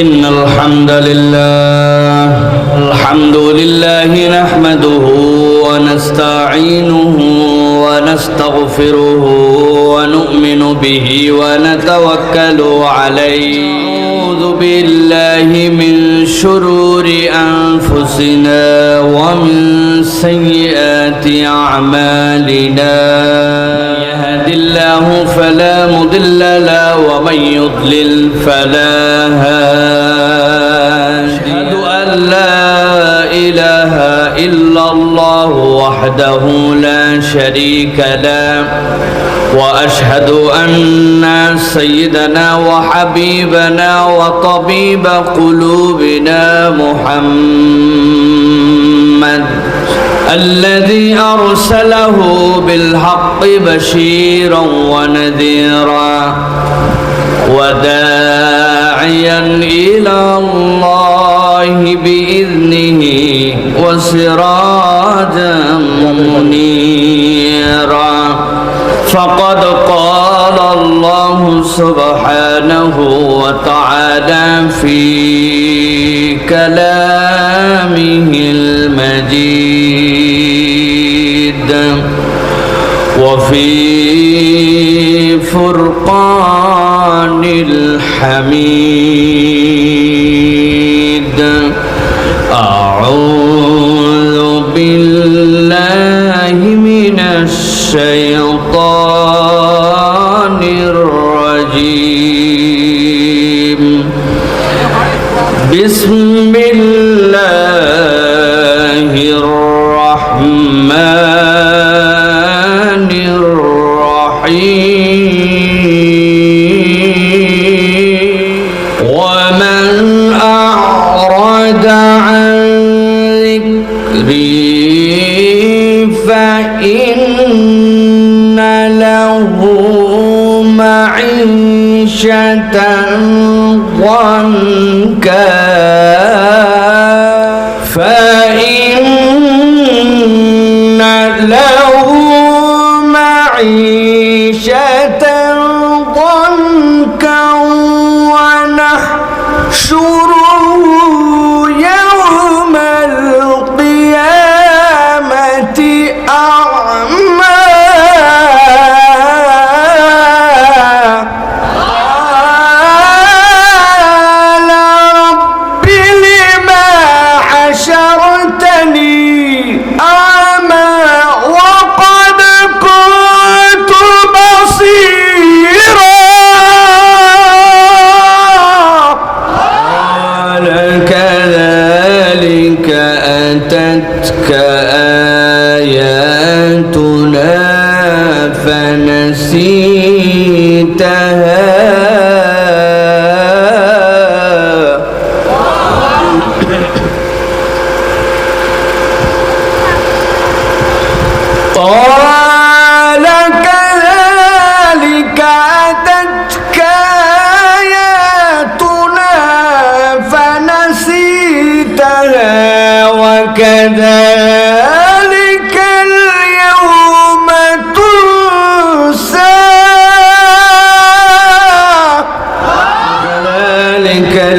إن الحمد لله الحمد لله نحمده ونستعينه ونستغفره ونؤمن به ونتوكل عليه. أعوذ بالله من شرور أنفسنا ومن سيئات أعمالنا. يهد الله فلا مضل ومن يضلل فلا هادي. أشهد أن لا إله إلا الله وحده لا شريك له وأشهد أن سيدنا وحبيبنا وطبيب قلوبنا محمد الذي أرسله بالحق بشيرا ونذيرا وداعيا إلى الله بإذنه وسراجا منيرا. فقد قال الله سبحانه وتعالى في كلامه المجيد وفي فرقان الحميد. أعوذ بالله من الشيطان معيشة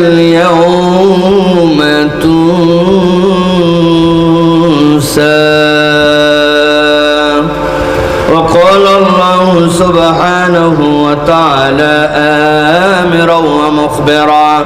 اليوم تنسى. وقال الله سبحانه وتعالى آمرا ومخبرا.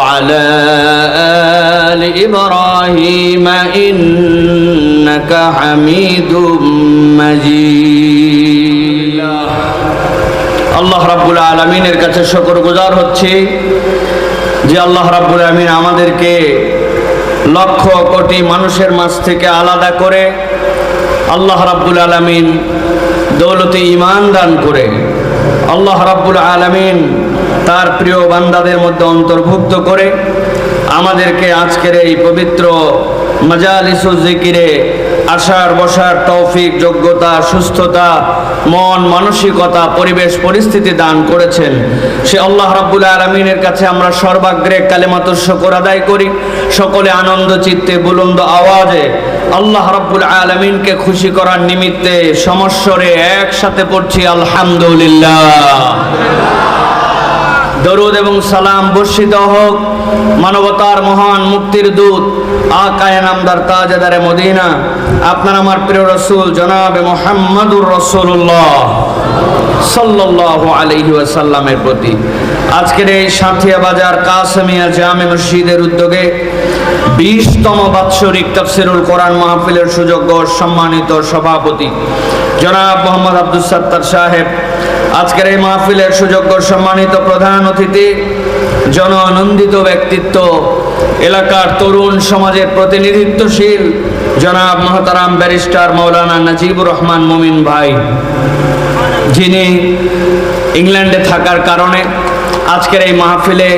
وعلى آل إبراهيم إنك حميد مجيد আল্লাহ রাব্বুল আলমিনের কাছে শকর গুজার হচ্ছে যে আল্লাহ রাব্বুল আলমিন আমাদেরকে লক্ষ কোটি মানুষের মাঝ থেকে আলাদা করে আল্লাহ রাব্বুল আলমিন দৌলতে ইমান দান করে আল্লাহ রাব্বুল আলমিন তার প্রিয় বান্দাদের মধ্যে অন্তর্ভুক্ত করে আমাদেরকে আজকের এই পবিত্র মজালিসুল জিকিরে আসার বসার তৌফিক, যোগ্যতা, সুস্থতা, মন, মানসিকতা, পরিবেশ, পরিস্থিতি দান করেছেন। সে আল্লাহ রাব্বুল আলমিনের কাছে আমরা সর্বাগ্রে কালেমাতুর শকর আদায় করি। সকলে আনন্দ, চিত্তে, বুলন্দ আওয়াজে আল্লাহ রাব্বুল আলমিনকে খুশি করার নিমিত্তে সমস্বরে একসাথে পড়ছি, আলহামদুলিল্লাহ। দরুদ এবং সালাম বর্ষিত হোক। মানবতার মহান মুক্তির দূত, আকায় নামদার তাজেদারে মদিনা। আপনার আমার প্রিয় রসুল, জনাবে মোহাম্মদুর রসুল্লাহ সাল্লাল্লাহু আলাইহি ওয়াসাল্লামের প্রতি। আজকের এই সাথিয়া বাজার কাসমিয়া জামে মসজিদের উদ্যোগে বিশতম বাৎসরিক তাফসিরুল কোরআন মাহফিলের সুযোগ্য সম্মানিত সভাপতি জনাব মোহাম্মদ আব্দুল সত্তার সাহেব আজকের এই মাহফিলের সুযোগ্য সম্মানিত প্রধান অতিথি জন জননন্দিত ব্যক্তিত্ব, এলাকার তরুণ সমাজের প্রতিনিধিত্বশীল জনাব মহতারাম ব্যারিস্টার মৌলানা নাজিবুর রহমান মুমিন ভাই, যিনি ইংল্যান্ডে থাকার কারণে আজকের এই মাহফিলে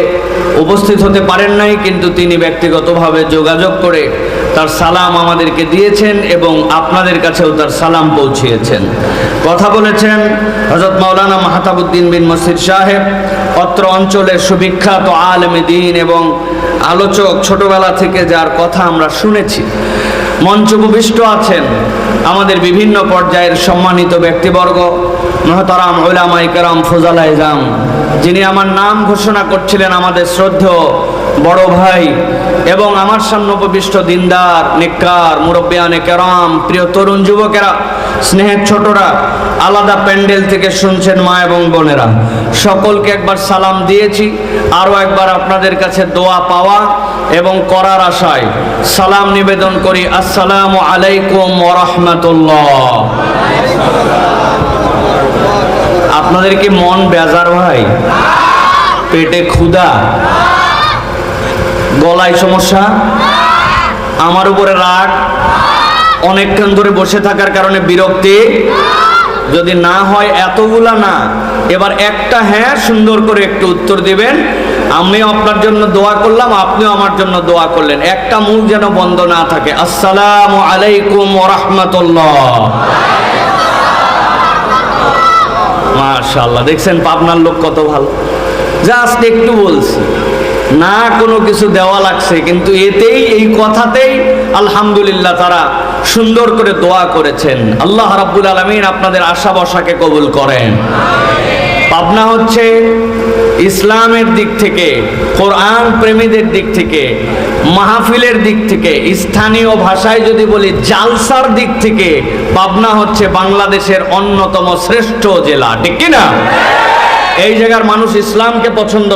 উপস্থিত হতে পারেন নাই, কিন্তু তিনি ব্যক্তিগতভাবে যোগাযোগ করে তার সালাম আমাদেরকে দিয়েছেন এবং আপনাদের কাছেও তার সালাম পৌঁছিয়েছেন। কথা বলেছেন হজরত মাওলানা মাহতাবুদ্দিন বিন মসজিদ সাহেব, অত্র অঞ্চলের সুবিখ্যাত আলমে দিন এবং আলোচক ছোটবেলা থেকে যার কথা আমরা শুনেছি। মঞ্চ উপবিষ্ট আছেন আমাদের বিভিন্ন পর্যায়ের সম্মানিত ব্যক্তিবর্গ, মহতারাম ওলামাই কেরাম ফোজালা যিনি আমার নাম ঘোষণা করছিলেন আমাদের শ্রদ্ধেয় বড় ভাই এবং আমার সামনে উপবিষ্ট দিনদার নিকার মুরব্বিয়ানে কেরাম, প্রিয় তরুণ যুবকেরা, স্নেহের ছোটরা, আলাদা প্যান্ডেল থেকে শুনছেন মা এবং বোনেরা। সকলকে একবার সালাম দিয়েছি, আরও একবার আপনাদের কাছে দোয়া পাওয়া এবং করার আশায়। সালাম নিবেদন করি, আসসালামু আলাইকুম ওরহমতুল্লাহ আপনাদের কি মন বেজার ভাই? পেটে ক্ষুধা? গলায় সমস্যা, আমার উপরে রাগ অনেকক্ষণ ধরে বসে থাকার কারণে বিরক্তি। যদি না হয় এতগুলা না, এবার একটা হ্যাঁ সুন্দর করে একটু উত্তর দিবেন। আমিও আপনার জন্য দোয়া করলাম, আপনিও আমার জন্য দোয়া করলেন। একটা মুখ যেন বন্ধ না থাকে। আসসালামু আলাইকুম ওরহমতুল্লাহ মাশাল্লাহ দেখছেন পাবনার লোক কত ভালো। জাস্ট একটু বলছি না কোনো কিছু দেওয়া লাগছে, কিন্তু এতেই, এই কথাতেই আলহামদুলিল্লাহ তারা সুন্দর করে দোয়া করেছেন। আল্লাহ রাব্বুল আলমিন আপনাদের আশা বসাকে কবুল করেন। পাবনা হচ্ছে ইসলামের দিক থেকে, কোরআন প্রেমীদের দিক থেকে, মাহফিলের দিক থেকে, স্থানীয় ভাষায় যদি বলি জালসার দিক থেকে, পাবনা হচ্ছে বাংলাদেশের অন্যতম শ্রেষ্ঠ জেলা। ঠিক কিনা? এই জায়গার মানুষ ইসলামকে পছন্দ